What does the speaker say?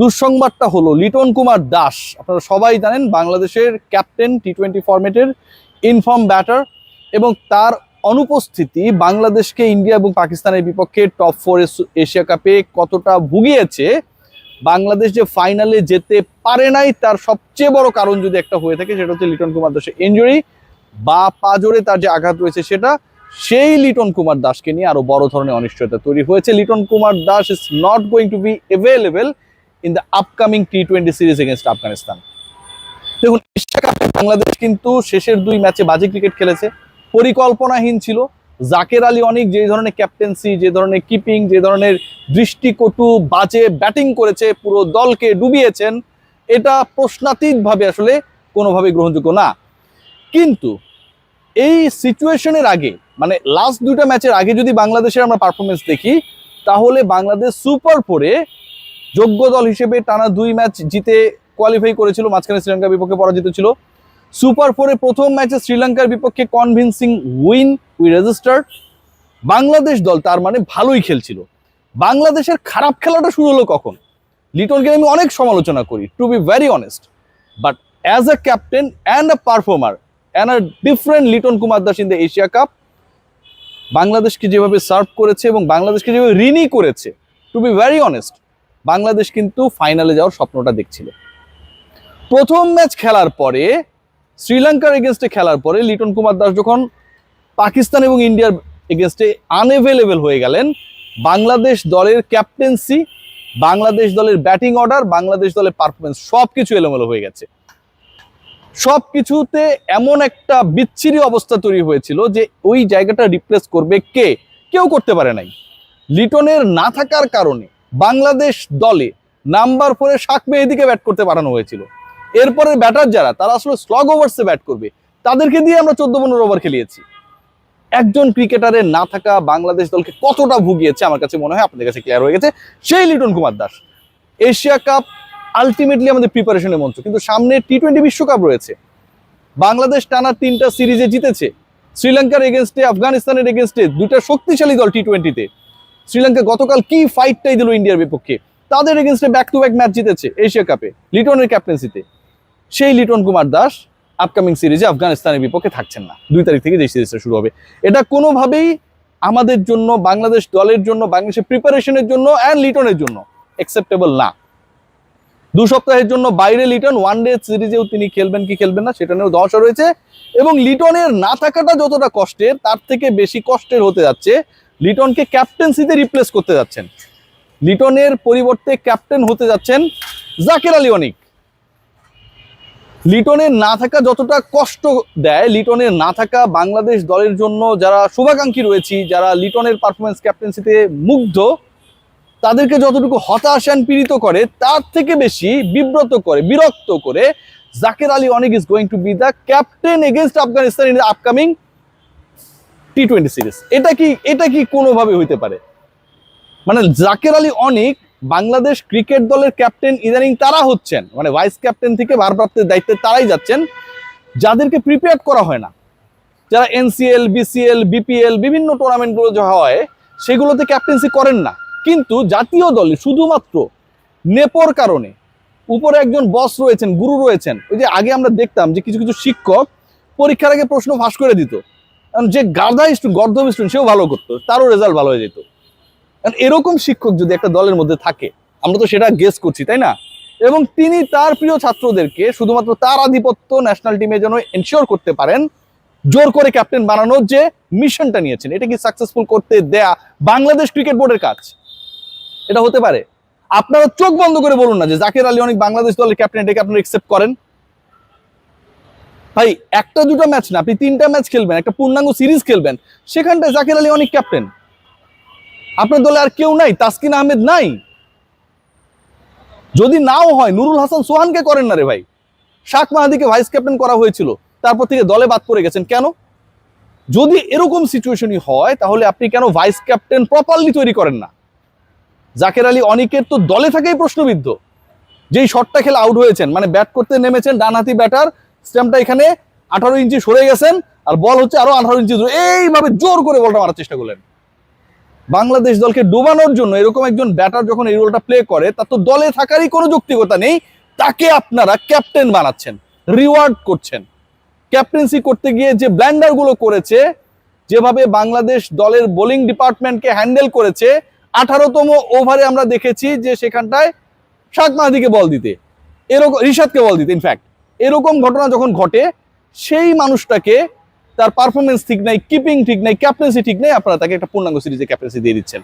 দুঃসংবাদটা হলো, লিটন কুমার দাস। আপনারা সবাই জানেন বাংলাদেশের ক্যাপ্টেন টি টোয়েন্টি ফরম্যাটের ইনফর্ম ব্যাটার এবং তার অনুপস্থিতি বাংলাদেশকে ইন্ডিয়া এবং পাকিস্তানের বিপক্ষে টপ ফোর এশিয়া কাপে কতটা ভুগিয়েছে, বাংলাদেশ যে ফাইনালে যেতে পারে নাই, তার সবচেয়ে বড় কারণ যদি একটা হয়ে থাকে, সেটা হচ্ছে লিটন কুমার দাসের ইঞ্জুরি বা পাজরে তার যে আঘাত রয়েছে সেটা, সেই লিটন কুমার দাসকে নিয়ে আরও বড় ধরনের অনিশ্চয়তা তৈরি হয়েছে। Liton Kumar Das is not going to be available in the upcoming T twenty series against Afghanistan দেখুন, এশিয়া কাপে বাংলাদেশ কিন্তু শেষের দুই ম্যাচে বাজে ক্রিকেট খেলেছে। পরিকল্পনাহীন ছিল। জাকের আলী অনেক যে ধরনের ক্যাপ্টেন্সি যে ধরনের কিপিং যে ধরনের দৃষ্টিকটু বাজে ব্যাটিং করেছে, পুরো দলকে ডুবিয়েছেন, এটা প্রশ্নাতীতভাবে আসলে কোনোভাবে গ্রহণযোগ্য না। কিন্তু এই সিচুয়েশনের আগে মানে লাস্ট দুইটা ম্যাচের আগে যদি বাংলাদেশের আমরা পারফরমেন্স দেখি, তাহলে বাংলাদেশ সুপার ফোরে যোগ্য দল হিসেবে টানা দুই ম্যাচ জিতে কোয়ালিফাই করেছিল, মাঝখানে শ্রীলঙ্কার বিপক্ষে পরাজিত ছিল। সুপার ফোরে প্রথম ম্যাচে শ্রীলঙ্কার বিপক্ষে convincing win we registered Bangladesh দল তার মানে ভালোই খেলছিল। বাংলাদেশের খারাপ খেলাটা শুরু হলো কখন? লিটনকে আমি অনেক সমালোচনা করি to be very honest but as a captain and a performer and a different Liton Kumar Das in the Asia cup বাংলাদেশকে যেভাবে সার্ভ করেছে এবং বাংলাদেশকে যেভাবে ঋণই করেছে to be very honest Bangladesh কিন্তু ফাইনালে যাওয়ার স্বপ্নটা দেখছিল। প্রথম ম্যাচ খেলার পরে, শ্রীলঙ্কার এগেনস্টে খেলার পরে, লিটন কুমার দাস যখন পাকিস্তান এবং ইন্ডিয়ার এগেনস্টে আনএভেলেবেল হয়ে গেলেন, বাংলাদেশ দলের ক্যাপ্টেন্সি বাংলাদেশ দলের ব্যাটিং অর্ডার বাংলাদেশ দলের পারফরমেন্স সব কিছু এলোমেলো হয়ে গেছে। সব কিছুতে এমন একটা বিচ্ছিরি অবস্থা তৈরি হয়েছিল যে ওই জায়গাটা রিপ্লেস করবে কে? কেউ করতে পারে নাই। লিটনের না থাকার কারণে বাংলাদেশ দলে নাম্বার ফোরে শাক মেহেদিকে ব্যাট করতে পাঠানো হয়েছিল। এরপরের ব্যাটার যারা, তারা আসলে স্লগ ওভার্সে ব্যাট করবে। তাদেরকে দিয়ে আমরা চোদ্দ পনেরো ওভার খেলিয়েছি। একজন ক্রিকেটারের না থাকা বাংলাদেশ দলকে কতটা ভুগিয়েছে আমার কাছে মনে হয় আপনাদের কাছে ক্লিয়ার হয়ে গেছে। সেই Liton Kumar Das. Asia cup ultimately আমাদের প্রিপারেশনের মঞ্চ। কিন্তু সামনে টি টোয়েন্টি বিশ্বকাপ রয়েছে। বাংলাদেশ টানা তিনটা সিরিজে জিতেছে। শ্রীলঙ্কার এগেনস্টে আফগানিস্তানের এগেনস্টে দুটা শক্তিশালী দল টি টোয়েন্টিতে শ্রীলঙ্কা গতকাল কি ফাইটটাই দিল ইন্ডিয়ার বিপক্ষে? তাদের এগেনস্টে ব্যাক টু ব্যাক ম্যাচ জিতেছে এশিয়া কাপে লিটনের ক্যাপ্টেন্সিতে সেই লিটন কুমার দাস আপকামিং সিরিজে আফগানিস্তানের বিপক্ষে থাকছেন না। দুই তারিখ থেকে যে সিরিজটা শুরু হবে। এটা কোনোভাবেই আমাদের জন্য, বাংলাদেশ দলের জন্য, বাংলাদেশের প্রিপারেশনের জন্য অ্যান্ড লিটনের জন্য অ্যাকসেপ্টেবল না। দু সপ্তাহের জন্য বাইরে লিটন ওয়ান ডে সিরিজেও তিনি খেলবেন কি খেলবেন না, সেটা নিয়েও দশা রয়েছে। এবং লিটনের না থাকাটা যতটা কষ্টের, তার থেকে বেশি কষ্টের হতে যাচ্ছে লিটনকে ক্যাপ্টেন্সিতে রিপ্লেস করতে যাচ্ছেন। লিটনের পরিবর্তে ক্যাপ্টেন হতে যাচ্ছেন জাকের আলী অনিক। লিটনের না থাকা যতটা কষ্ট দেয় লিটনের না থাকা বাংলাদেশ দলের জন্য যারা শুভাকাঙ্ক্ষী রয়েছি, যারা লিটনের পারফরমেন্স ক্যাপ্টেন্সিতে মুগ্ধ, তাদেরকে যতটুকু হতাশ অ্যান্ড পীড়িত করে, তার থেকে বেশি বিব্রত করে, বিরক্ত করে জাকের আলী অনেক is going to be the captain against Afghanistan in the upcoming T twenty series এটা কি এটা কি কোনোভাবে হইতে পারে? মানে জাকের আলী অনেক বাংলাদেশ ক্রিকেট দলের ক্যাপ্টেন ইদানিং তারা হচ্ছেন মানে ভাইস ক্যাপ্টেন থেকে ভারপ্রাপ্তের দায়িত্বে তারাই যাচ্ছেন, যাদেরকে প্রিপেয়ার করা হয় না। যারা এনসিএল বিসিএল বিপিএল বিভিন্ন টুর্নামেন্টগুলো যে হয়, সেগুলোতে ক্যাপ্টেন্সি করেন না। কিন্তু জাতীয় দলে শুধুমাত্র নেপোর কারণে উপরে একজন বস রয়েছেন, গুরু রয়েছেন। ওই যে আগে আমরা দেখতাম যে কিছু কিছু শিক্ষক পরীক্ষার আগে প্রশ্ন ফাঁস করে দিত। যে গাধা স্টুডেন্ট গর্ধব স্টুডেন্ট সেও ভালো করতো, তারও রেজাল্ট ভালো হয়ে যেত। কারণ এরকম শিক্ষক যদি একটা দলের মধ্যে থাকে, আমরা তো সেটা গেস করছি, তাই না? এবং তিনি তার প্রিয় ছাত্রদেরকে শুধুমাত্র তার আধিপত্য ন্যাশনাল টিমে যেন এনশিওর করতে পারেন, জোর করে ক্যাপ্টেন বানানোর যে মিশনটা নিয়েছেন, এটা কি সাকসেসফুল করতে দেয়া বাংলাদেশ ক্রিকেট বোর্ডের কাজ? এটা হতে পারে। আপনারা চোখ বন্ধ করে বলুন না যে জাকির আলী অনেক বাংলাদেশ দলের ক্যাপ্টেন এটাকে আপনারা একসেপ্ট করেন। ভাই, একটা দুটো ম্যাচ না, আপনি তিনটা ম্যাচ খেলবেন, একটা পূর্ণাঙ্গ সিরিজ খেলবেন। সেখানটায় জাকির আলী অনেক ক্যাপ্টেন আপনার দলে আর কেউ নাই, তাসকিন আহমেদ নাই। যদি নাও হয়, নুরুল হাসান সোহানকে করেন না রে ভাই। শাক মাহাদিকে ভাইস ক্যাপ্টেন করা হয়েছিল, তারপর থেকে দলে বাদ পড়ে গেছেন কেন? যদি এরকম সিচুয়েশনই হয়, তাহলে আপনি কেন ভাইস ক্যাপ্টেন প্রপারলি তৈরি করেন না? জাকের আলী অনেকের তো দলে থাকেই প্রশ্নবিদ্ধ। যেই শটটা খেলে আউট হয়েছেন মানে ব্যাট করতে নেমেছেন ডানহাতি ব্যাটার স্ট্যাম্পটা এখানে আঠারো ইঞ্চি সরে গেছেন, আর বল হচ্ছে আরও আঠারো ইঞ্চি এইভাবে জোর করে বলটা মারার চেষ্টা করলেন। বাংলাদেশ দলকে ডোবানোর জন্য এরকম একজন ব্যাটার যখন এই রোলটা প্লে করে তার তো দলে থাকারই কোনো যৌক্তিকতা নেই, তাকে আপনারা ক্যাপ্টেন বানাচ্ছেন রিওয়ার্ড করছেন। ক্যাপ্টেন্সি করতে গিয়ে যে ব্ল্যান্ডারগুলো করেছে, যেভাবে বাংলাদেশ দলের বোলিং ডিপার্টমেন্টকে হ্যান্ডেল করেছে, আঠারোতম ওভারে আমরা দেখেছি যে সেখানটায় শাক মাহাদিকে বল দিতে। এরকম, রিশাদকে বল দিতে ইনফ্যাক্ট এরকম ঘটনা যখন ঘটে, সেই মানুষটাকে তার পারফরমেন্স ঠিক নাই কিপিং ঠিক নাই ক্যাপ্টেন্সি ঠিক নাই, আপনারা তাকে একটা পূর্ণাঙ্গ সিরিজে ক্যাপ্টেন্সি দিয়ে দিচ্ছেন।